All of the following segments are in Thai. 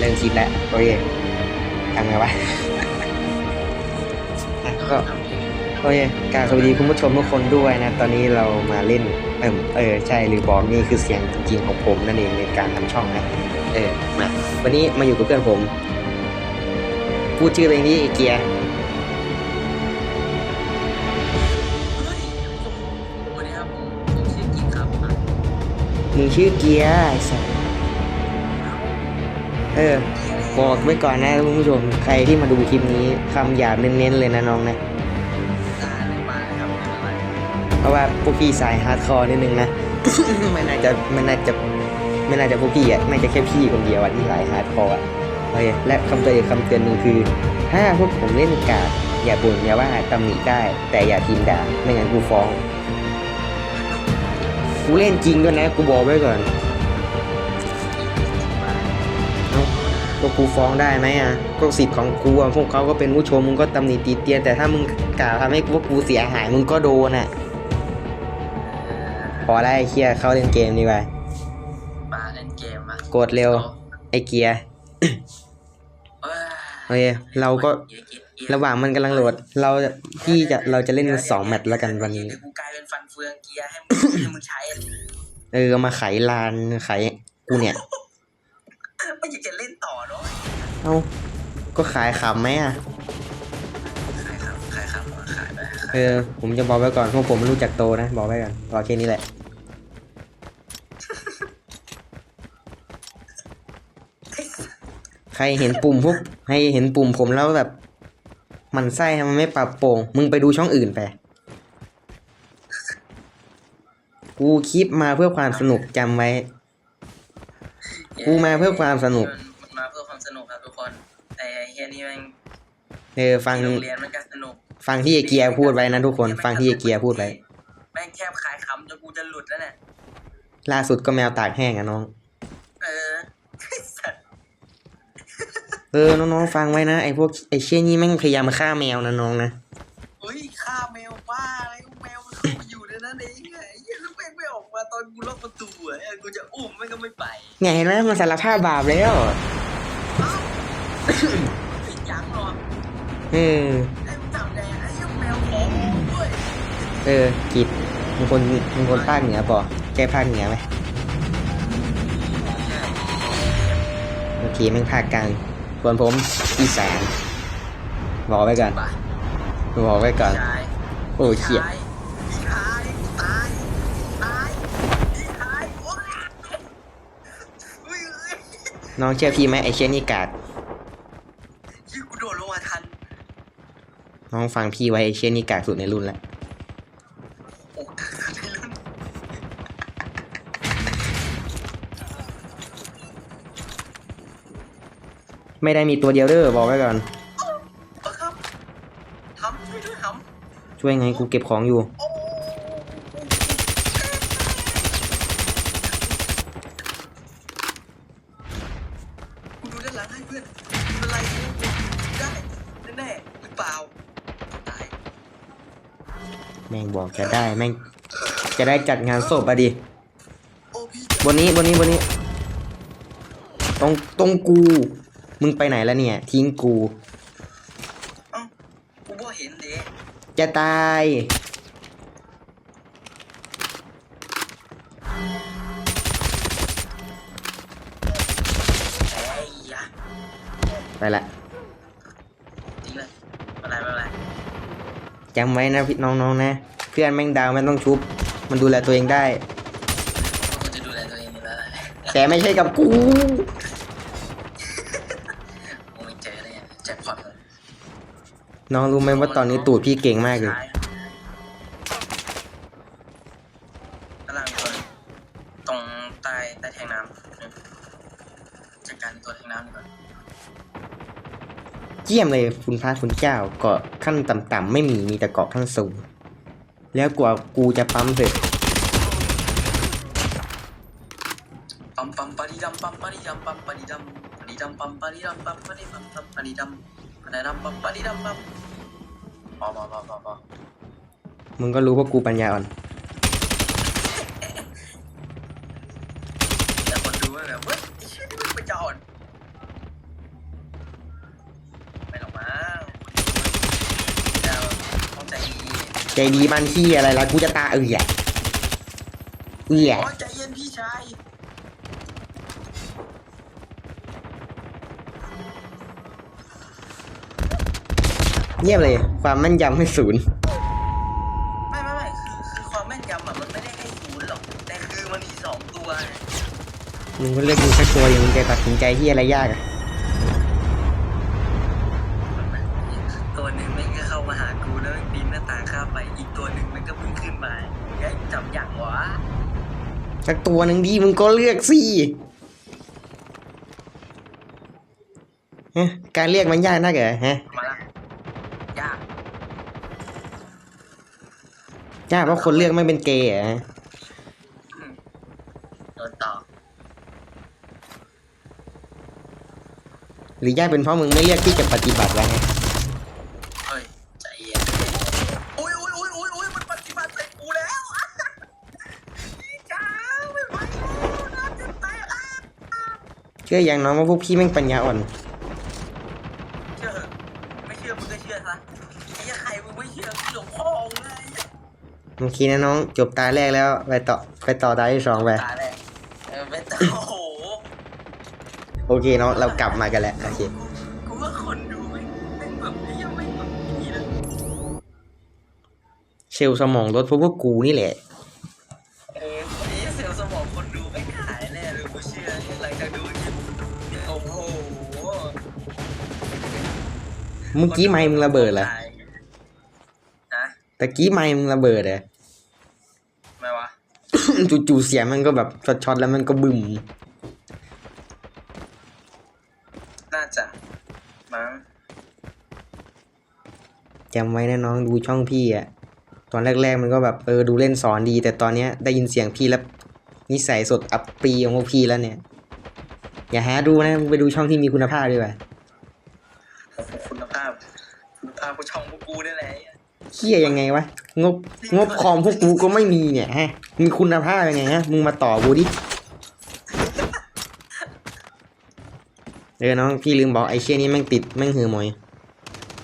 เริ่มคลิปแล้วโอเคทำไงวะอะก็โอเคกรารสวัสดีคุณผู้ชมทุกคนด้วยนะ ตอนนี้เรามาเล่น เออเออใช่หรือบอกนี่คือเสียงจริงๆของผมนั่นเองในการทำช่องนะ เออมาวันนี้มาอยู่กับเพื่อนผม พูดชื่อตัวเองนี่เกียร์เฮ้ยผมสวัสดีครับผมผมชื่อกิ๊กครับอะมึงชื่อเกียร์ไอ้สัส เออบอกไว้ก่อนนะคุณผู้ชมใครที่มาดูคลิปนี้คำหยาบเน้นๆเลยนะน้องนะตาอะไรมาครับไม่เป็นไรเพราะว่าพวกพี่สายฮาร์ดคอร์นิดนึงนะไม่น่าจะไม่น่าจะไม่น่าจะพวกพี่อะน่าจะแค่พี่คนเดียวอะที่สายฮาร์ดคอร์อะโอเคและคำเตือนอีกคำเตือนหนึ่งคือ ถ้าพวกผมเล่นกาดอย่าบ่นอย่าว่าตำหนิได้ แต่อย่าพิมพ์ด่าไม่งั้นกูฟ้องกูเล่นจริงด้วยนะกูบอกไว้ก่อน ก็กูฟ้องได้ไหมอะก็สิทธิ์ของกูอะพวกเขาก็เป็นผู้ชมมึงก็ตำหนิตีเตียนแต่ถ้ามึงกล่าวทำให้พวกกูเสียหายมึงก็โดนอะพอได้เคลียร์เข้าเล่นเกมดีกว่าปาเล่นเกมมากดเร็ว ไอ้เกียร์เอ้ยโอเคเราก็เกียร์เกียร์เกียร์ระหว่างมันกำลังโหลด เราจะพี่จะเราจะเล่นกันสองแมตช์แล้วกันวันนี้เดี๋ยกูกลายเป็นฟันเฟืองเกียร์ให้มึงให้มึงใช้เออมาไขลานไขกูเนี่ย ไม่อยากจะเล่นต่อเนาะเอ้าก็ขายขำไหมอะ ขายครับขายครับขายไปเออ ผมจะบอกไว้ก่อนพวกผมไม่รู้จักโตนะ บอกไว้ก่อนบอกแค่นี้แหละ ใครเห็นปุ่มพวกใครเห็นปุ่มผมแล้วแบบ มันไส้ทำไมันไม่ปรับโปร่ง มึงไปดูช่องอื่นไป กูคลิปมาเพื่อความสนุกจำไว้ กูมาเพื่อความสนุก มันมาเพื่อความสนุกครับทุกคน แต่ไอ้เฮียนี่แม่งเออฟังที่โรงเรียนมันก็สนุกฟังที่ไอเกียร์พูดไว้นะทุกคน ฟังที่ไอเกียร์พูดไว้ แม่งแคบขายคำจนกูจะหลุดแล้วเนี่ย ล่าสุดก็แมวตากแห้งอะน้อง เออไอ้สัตว์เออ น้องๆ ฟังไว้นะ ไอพวกไอเชี่ยนี่แม่งพยายามมาฆ่าแมวนะน้องนะเฮ้ยฆ่าแมวบ้าอะไรแมวมันเข้ามาอยู่ในนั้นเอง ม่งไม่ออกมาตอนกูล็อกประตูอะเออกูจะอุ้มแม่งก็ไม่ไปไงเห็นไหมมันสารภาพบาปแล้วเอ้าผิดยังหรอเออไอ้มึงทำไงไอ้เหี้ยแมวของกูด้วยเออกิดมึงคนมึงคนภาคเหนือป่ะแกภาคเหนือไหมโอเคแม่งภาคกลางส่วนผมอีสานบอกไว้ก่อนไปบอกไว้ก่อนชายโอ้เชี่ยชายชายตายตายชายโอ๊ยเฮ้ยเฮ้ย น้องเชื่อพี่ไหมไอเชี่ยนี่กาดยี่กูโดดลงมาทัน น้องฟังพี่ไว้ไอเชี่ยนี่กาดสุดในรุ่นแล้วโอ้ในรุ่น ไม่ได้มีตัวเดียวเด้อบอกไว้ก่อนเอาครับทำช่วยด้วยทำช่วยไงกูเก็บของอยู่ โอ้ แม่งบอกจะได้แม่งจะได้จัดงานศพอะดิโอ้พี่บนนี้บนนี้บนนี้ตรงตรงกู มึงไปไหนแล้วเนี่ย ทิ้งกูเอ้ากูบ่เห็นเด้จะตาย จำไว้นะพี่น้องๆนะเพื่อนแม่งดาวไม่ต้องชุบ มันดูแลตัวเองได้ กูจะดูแลตัวเองอยู่แล้วแหละแต่ไม่ใช่กับกู กูไม่เจอเลยอะแจ็คพอตเลยน้องรู้ไหมว่าตอนนี้ตูดพี่เก่งมากเลยก เยี่ยมเลยคุณพระคุณเจ้าเกาะขั้นต่ำๆไม่มีมีแต่เกาะขั้นสูง แล้วกว่ากูจะปั๊มเสร็จปั๊มปั๊มปาริดัมปั๊มปาริดัมปั๊มปาริดัมปาริดัมปั๊มปาริดัมปั๊มปาริดัมปั๊มปาริดัมปาริดัมปั๊มปาริดัมปั๊มพอพอพอพอพอมึงก็รู้ว่ากูปัญญาอ่อน ใจดีมันที่อะไรละกูจะตาเอือเอือโอ้ยใจเย็นพี่ชายเงียบเลย ความแม่นยำให้ศูนย์ไม่ไม่ไม่คือคือความแม่นยำอะมันไม่ได้ให้ศูนย์หรอกแต่คือมันมีสองตัวไงมึงก็เลือกมึงสักตัวอย่างมึงจะตัดสินใจที่อะไรยากอะ ตัวหนึ่งแม่งก็เข้ามาหากูแล้วแม่งปีนหน้าต่างข้ามไป อีกตัวหนึ่งมันก็เพิ่งขึ้นมาไอ้จับอย่างวะสักตัวหนึ่งดีมึงก็เลือกสิฮะการเรียกมันยากนักเหรอฮะมาละยากยากเพราะคนเลือกไม่เป็นเกย์เหรอฮะอืมโดนต่อหรือยากเป็นเพราะมึงไม่เลือกที่จะปฏิบัติวะฮะเฮ้ยใจเย็นอุ้ยอุ้ยอุ้ยอุ้ยอุ้ยมันปฏิบัติใส่กูแล้วพี่จ้าไม่ไหวแล้วน้ำจะตายอะ เชื่ออย่างน้องว่าพวกพี่แม่งปัญญาอ่อนเชื่อเหอะไม่เชื่อมึงก็เชื่อซะไอ้เหี้ยใครมึงไม่เชื่อพี่หลวงพ่อมึงเลยโอเคนะน้องจบตาแรกแล้วไปต่อไปต่อตาที่สองไปตาแรกเออเป็นตาโอ้โหโอเคน้องเรากลับมากันแล้วโอเคกูว่าคนดูไม่ไม่แบบไม่ยังไม่แบบนี้เลยเซลล์สมองลดเพราะพวกกูนี่แหละ เมื่อกี้ไมค์มึงระเบิดเหรอนะตะกี้ไมค์มึงระเบิดเหรอไม่วะ จู่ๆเสียงมันก็แบบช็อตๆแล้วมันก็บึ้ม น่าจะมั้งจำไว้นะน้องดูช่องพี่อะตอนแรกๆมันก็แบบเออดูเล่นสอนดี แต่ตอนเนี้ยได้ยินเสียงพี่แล้วนิสัยสดอัปปีของพวกพี่แล้วเนี่ย อย่าหาดูนะมึงไปดูช่องที่มีคุณภาพดีกว่า เฮียยังไงวะ งบ งบคอมพวกกูก็ไม่มีเนี่ยฮะ มีคุณภาพยังไงฮะ มึงมาต่อกูดิ เออน้องพี่ลืมบอกไอ้เชี่ยนี้แม่งติดแม่งหือมอย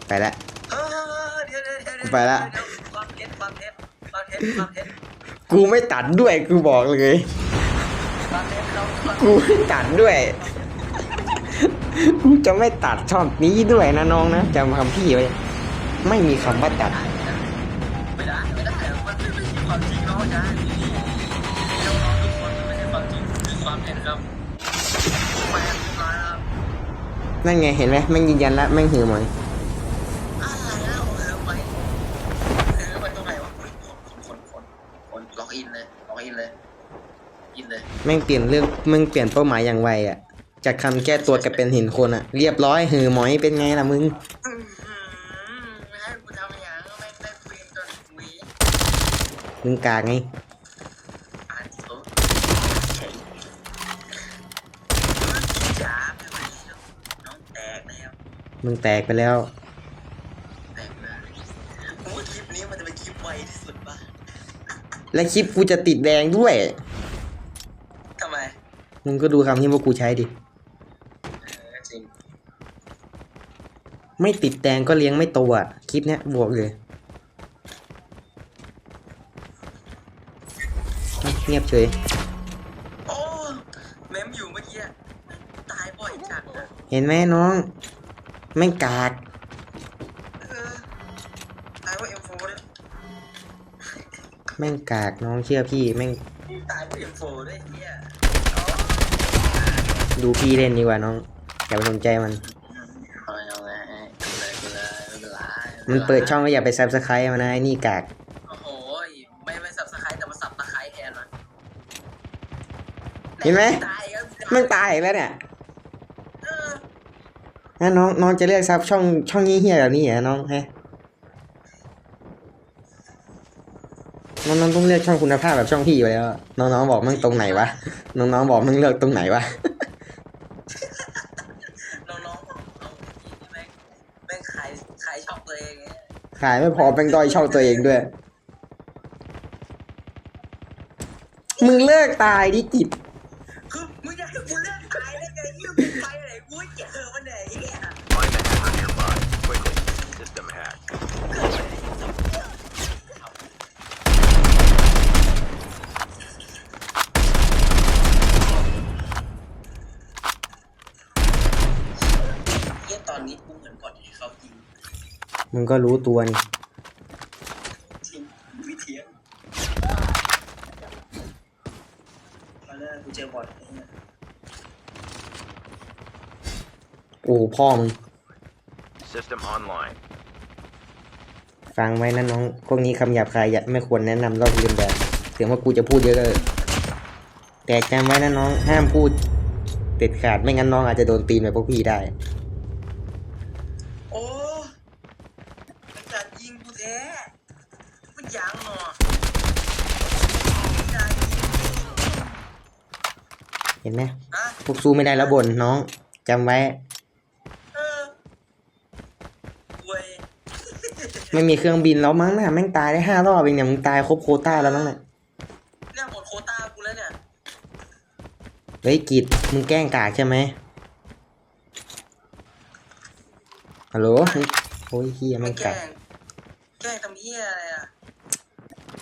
ไปละ เออเดี๋ยวเดี๋ยวเดี๋ยวเดี๋ยวไปละ เดี๋ยวความเท็จความเท็จความเท็จความเท็จกูไม่ตัดด้วยกูบอกเลย ความเท็จเราความกูไม่ตัดด้วย กูจะไม่ตัดช่องนี้ด้วยนะน้องนะจำคำพี่ไว้ ไม่มีคำว่าตัด นั่นไงเห็นไหมแม่งยืนยันแล้วแม่งหือหมอยอะไหนวะอุ๊ยคนคนคนคนล็อกอินเลยล็อกอินเลยอินเลยแม่งเปลี่ยนเรื่องม่งเปลี่ยนเป้าหมายอย่างไวอะจากคำแก้ตัวกลายเป็นห็นคนอะเรียบร้อยหือหมอยเป็นไงล่ะมึงมึงกากไง อ่านโต๊ะเฉยจ๋าไม่ไหวแล้วน้องแตกแล้ว มึงแตกไปแล้วแตกเลยโอ้ยคลิปนี้มันจะเป็นคลิปไวที่สุดป่ะและคลิปกูจะติดแดงด้วยทำไมมึงก็ดูคำที่พวกกูใช้ดิเออจริงไม่ติดแดงก็เลี้ยงไม่โตอะคลิปเนี้ยบวกเลยเอ้าเงียบเฉยโอ้เมมอยู่เมื่อกี้อะตายบ่อยจัดอะเห็นไหมน้อง แม่งกากเออตายเพราะเอ็มโฟด้วยแม่งกากน้องเชื่อพี่แม่งตายเพราะเอ็มโฟด้วยเฮียดูพี่เล่นดีกว่าน้องอย่าไปสนใจมัน เอาเลยเอาเลยเอาเลยเอาเลยเอาเลยมันเปิดช่องก็อย่าไปซับสไครต์มันนะไอ้นี่กากโอ้โหไม่ไม่สับสไครต์แต่มาสับตะไคร้แทนมันเห็นไหมตายครับ แม่งตายอีกแล้วเนี่ยเออ นะน้องน้องจะเลือกซับช่องช่องเฮี้ยๆแบบนี้เหรอน้องฮะน้องน้องต้องเลือกช่องคุณภาพแบบช่องพี่อยู่แล้วน้องๆบอกมันตรงไหนวะน้องๆบอกมันเลือกตรงไหนวะน้องๆบอกเอาพี่แม่งแม่งขายขายช่องตัวเองไงขายไม่พอเป็นด้อยช่องตัวเองด้วย มึงเลิกตายดิจิต คือมึงจะให้กูเลิกขายได้ไงยี่กูไปไหนกูเจอมันไหนเนี่ย Find the hacker nearby. Quickly. System hack. ทำ งนี้กูเหมือนบอดให้เขายิง มึงก็รู้ตัวนี่จริงวิเทียมตอนแรกกูเจอบอดไอ้เนี่ยโอ้พ่อมึง System online. ฟังไว้นะน้อง พวกนี้คำหยาบคายอย่าไม่ควรแนะนำลอกเลียนแบบเสียงว่ากูจะพูดเยอะก็เออแต่จำไว้นะน้อง ห้ามพูดเด็ดขาดไม่งั้นน้องอาจจะโดนตีนแบบพวกพี่ได้ โอ้ไอ้จัดยิงกูแท้มันยางหนอไม่ได้ยิง เห็ นไหมนะพวกสู้ไม่ได้แล้วบ่นน้องจำไว้เออเว้ยไม่มีเครื่องบินแล้วมั้งน่ะแม่งตายได้ห้ารอบเองเนี่ยมึงตายครบโควต้าแล้วมั้งน่ะเนี่ยหมดโควต้ากูแล้วเนี่ยเฮ้ยกิดมึงแกล้งกากใช่ไหมฮัลโหลมึงโอ้ยเฮียไม่แม่งแกล้กากงแกล้งทำเหี้ยอะไรอะ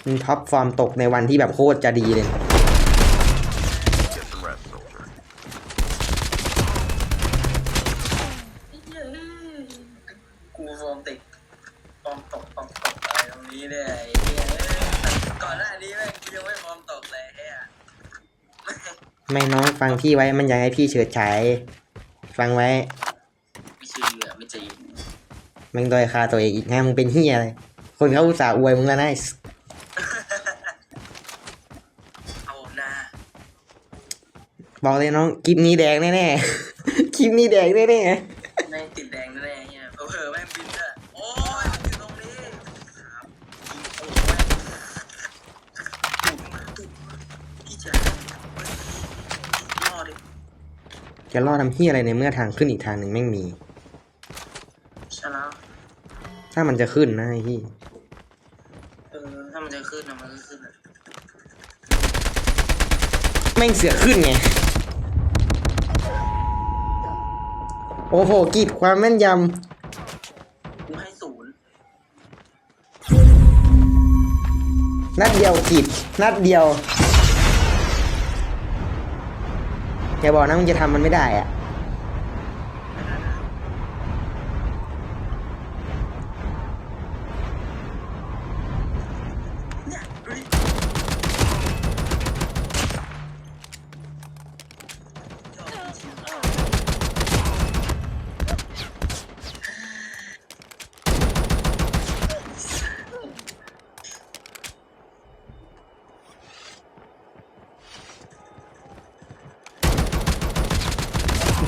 มึงท็อปฟอร์มตกในวันที่แบบโคตรจะดีเลย Get some rest, soldier. กูฟอร์มติดฟอร์มตกฟอร์มตกอะไรตรงนี้เนี่ยไอ้เหี้ยก่อนหน้านี้แม่งกูยังไม่ฟอร์มตกเลยไอ้เหี้ย ไม่น้องฟังพี่ไว้มันอยากให้พี่เฉิดฉายฟังไว้ ไม่เชื่อไม่จริงแม่งด้อยค่าตัวเองอีกนะมึงเป็นเฮียอะไร คนเขาอุตส่าห์อวยมึงแล้วนะไอ้เอาหน้าบอกเลยน้องคลิปนี้แดงแน่ๆ คลิปนี้แดงแน่แม่งติดแดงแน่ๆเหี้ยเออแม่งบินด้วยโอ้ยมันอยู่ตรงนี้ครับโอ้ยตุ่มมาตุ่มมาพี่จ๋าเฮ้ยรอดิ ๆ จะรอดทำเฮียอะไรในเมื่อทางขึ้นอีกทางหนึ่งแม่งมี ใช่แล้วถ้ามันจะขึ้นนะไอ้ที่เออถ้ามันจะขึ้นนะมันก็ขึ้นอะแม่งเสือกขึ้นไง โอ้โหกีดความแม่นยกูให้ศูนย์ำนัดเดียวกีดนัดเดียว อย่าบอกนะมึงจะทำมันไม่ได้อะ เนี่ยดูดิยอดจริง หื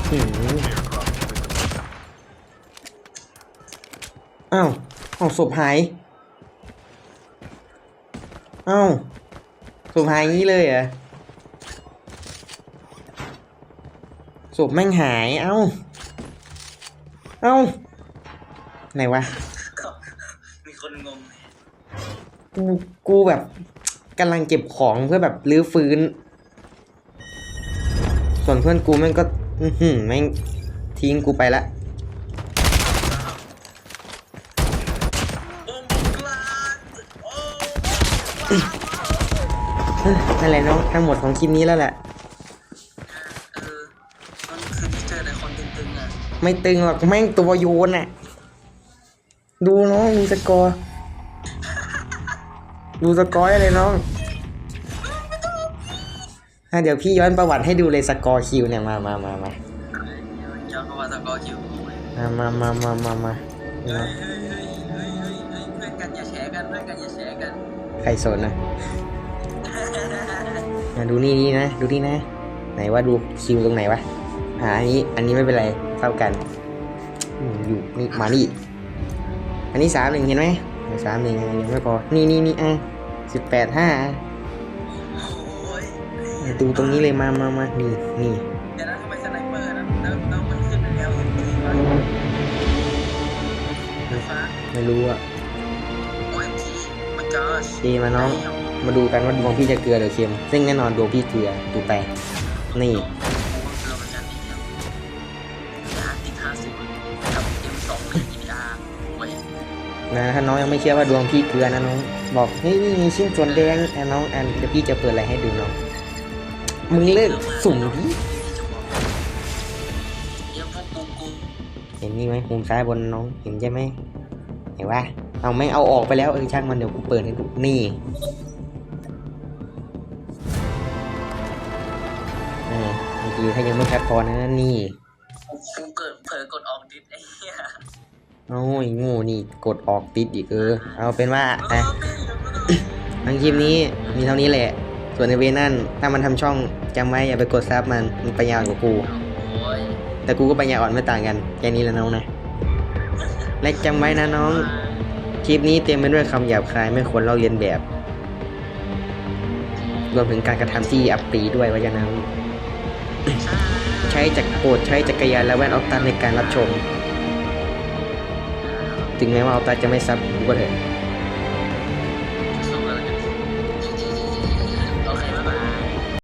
ม อ้าวอ้าวศพหายอ้าวศพหายงี้เลยเหรอศพแม่งหายเอ้า เอ้า ไหนวะ มีคนงงกูกูแบบกำลังเก็บของเพื่อแบบรื้อฟื้น ส่วนเพื่อนกูแม่งก็ อื้อหือแม่งทิ้งกูไปละโอ้บุกลานโอ้นั่นแหละน้องทั้งหมดของคลิปนี้แล้วแหละ เออมันคือที่เจอแต่คนตึงๆอะ ไม่ตึงหรอกแม่งตัวโยนอะ ดูน้องดูสกอร์ ดูสกอร์ได้เลยน้องอะ เดี๋ยวพี่ย้อนประวัติให้ดูเลยสกอร์คิวเนี่ยมามามามาย้อนเข้ามาสกอร์คิวมามามามามามาเฮ้ยเฮ้ยเฮ้ยเฮ้ยเฮ้ยเฮ้ยเพื่อนกันอย่าแชร์กันเพื่อนกันอย่าแชร์กัน ใครสนนะอะดูนี่นี่นะ ดูนี่นะ ไหนว่าดูคิวตรงไหนวะ อ่า อันนี้ อันนี้ไม่เป็นไรเท่ากันอืมอยู่นี่มานี่ อันนี้สามหนึ่งเห็นไหมสามหนึ่งยังไม่พอ นี่นี่นี่อะสิบแปดห้าโอ้ย ดูตรงนี้เลยมามามานี่นี่เดี๋ยวนะทำไมสไนเปอร์นะแล้วแล้วมันขึ้นเป็น L M P วะไฟฟ้า ไม่รู้อะ O M G my gosh เอมาน้อง มาดูกันว่าดวงพี่จะเกลือหรือเค็ม ซึ่งแน่นอนดวงพี่เกลือดูไปนี่ เราเป็นการตีเดียวยาติดห้าสิบกับ M สองหนึ่ง EDR เว้ยนะถ้าน้องยังไม่เชื่อว่าดวงพี่เกลือนะน้อง บอกเฮ้ยนี่มีชิ้นส่วนแดงอะน้องอันเดี๋ยวพี่จะเปิดอะไรให้ดูน้อง มึงเลิกสุ่มพี่จะบอกยังพวกกูกูเห็นนี่ไหมมุมซ้ายบนน้องเห็นใช่ไหมเห็นว่าเอาไม่เอาออกไปแล้วเออช่างมันเดี๋ยวกูเปิดให้ดูนี่อ่าเมื่อกี้ถ้ายังไม่ชัดพอนะนี่กูเกิดเผลอกดออกดิสไอ้เหี้ยโอ้ยโงูนี่กดออกติดอีกเออเอาเป็นว่าเออะอพี่เดี๋ยวกูดูทั้งคลิปนี้มีเท่านี้แหละ ส่วนในเวนั่นถ้ามันทำช่องจำไว้อย่าไปกดซับมันมันปัญญาอ่อนกว่ากู แต่กูก็ปัญญาอ่อนไม่ต่างกันแค่นี้แหละน้องนะและจำไว้นะน้องคลิปนี้เต็มไปด้วยคำหยาบคายไม่ควรเล่าเรียนแบบ รวมถึงการกระทำที่อับปีด้วยว่าอย่านั้นใช้จักรโปรดใช้จักรยานและแว่นออฟตันในการรับชม ถึงแม้ว่าออฟตันจะไม่ซับกูก็เถอะ